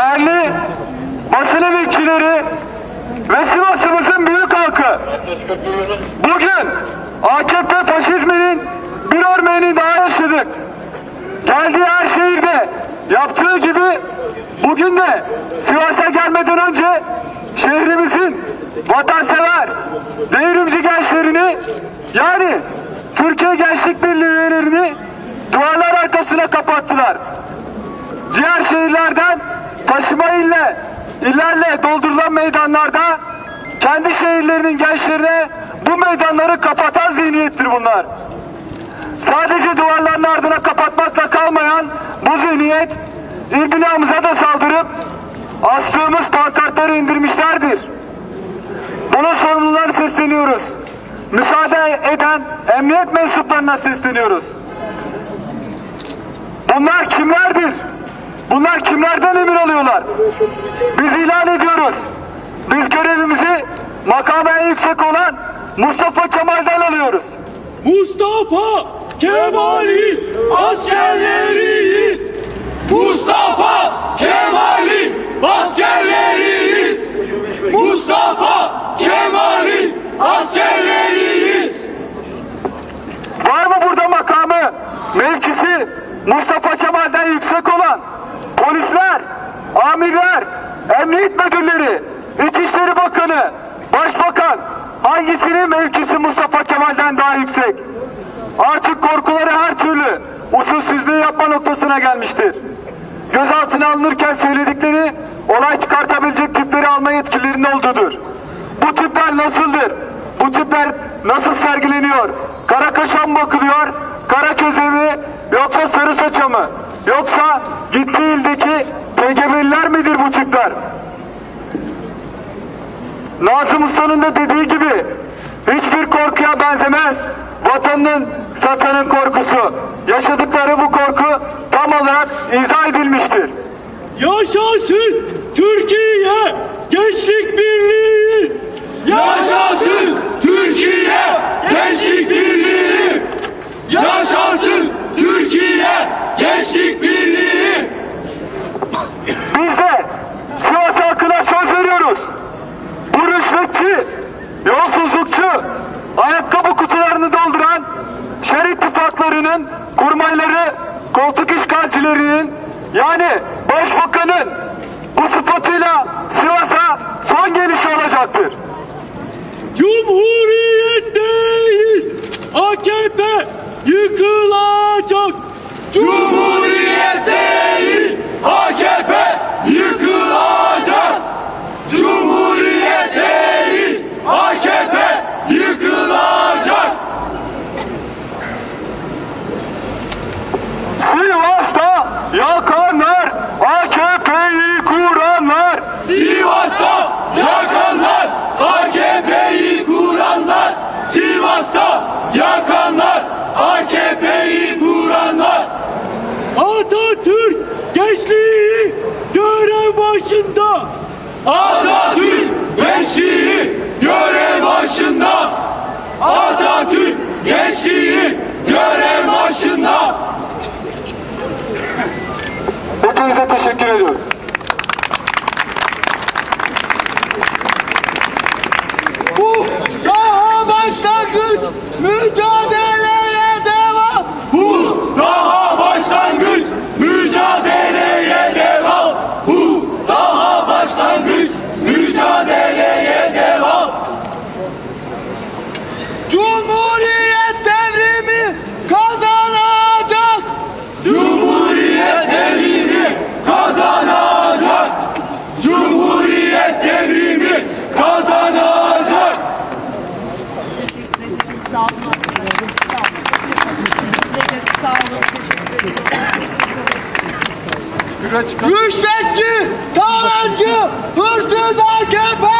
Değerli basın emekçileri ve Sivas'ımızın büyük halkı. Bugün AKP faşizminin bir örneğini daha yaşadık. Geldiği her şehirde yaptığı gibi bugün de Sivas'a gelmeden önce şehrimizin vatansever, devrimci gençlerini yani Türkiye Gençlik Birliği üyelerini duvarlar arkasına kapattılar diğer şehirlerden taşıma ille, illerle doldurulan meydanlarda kendi şehirlerinin gençlerine bu meydanları kapatan zihniyettir bunlar. Sadece duvarların ardına kapatmakla kalmayan bu zihniyet il da saldırıp astığımız pankartları indirmişlerdir. Bunun sorumlularına sesleniyoruz. Müsaade eden emniyet mensuplarına sesleniyoruz. Bunlar kimlerdir? Bunlar kimlerden emir alıyorlar? Biz ilan ediyoruz. Biz görevimizi makamı en yüksek olan Mustafa Kemal'den alıyoruz. Mustafa Kemal'in askerleriyiz. Mustafa Kemal'in askerleriyiz. Mustafa Kemal'in askerleriyiz. Var mı burada makamı, mevkisi Mustafa Kemal'den yüksek olan polisler, amirler, emniyet müdürleri, İçişleri Bakanı, Başbakan hangisinin mevkisi Mustafa Kemal'den daha yüksek? Artık korkuları her türlü usulsüzlüğü yapma noktasına gelmiştir. Gözaltına alınırken söyledikleri olay çıkartabilecek tipleri alma yetkilerinin olduğudur. Bu tipler nasıldır? Bu tipler nasıl sergileniyor? Kara kaşa mı bakılıyor? Kara köze mi? Yoksa sarı saça mı? Yoksa gittiği ildeki TGB'liler midir bu tipler? Nazım Usta'nın da dediği gibi hiçbir korkuya benzemez vatanının satanın korkusu. Yaşadıkları bu korku tam olarak izah edilmiştir. Yaşasın Türkiye Gençlik Birliği. Yaşasın Türkiye Gençlik Birliği. Yaşasın Türkiye Gençlik Birliği. Biz de Sivas halkına söz veriyoruz. Bu rüşvetçi, yolsuzlukçu, ayakkabı kutularını dolduran şer ittifaklarının kurmayları, koltuk işgalcilerinin yani başbakanın bu sıfatıyla Sivas'a son gelişi olacaktır. Cumhuriyet teşekkür ediyoruz. Bu daha başlangıç mücadeleye devam. Bu daha başlangıç mücadeleye devam. Bu daha başlangıç mücadeleye devam. Cumhuriyet devrimi kazanacak. Cumhuriyet devrimi kazanacak. Cumhuriyet devrimi kazanacak. Teşekkür ederim. Sağ ederim. Sağ olun. Teşekkür ederim. Rüşvetçi, talancı, hırsız AKP!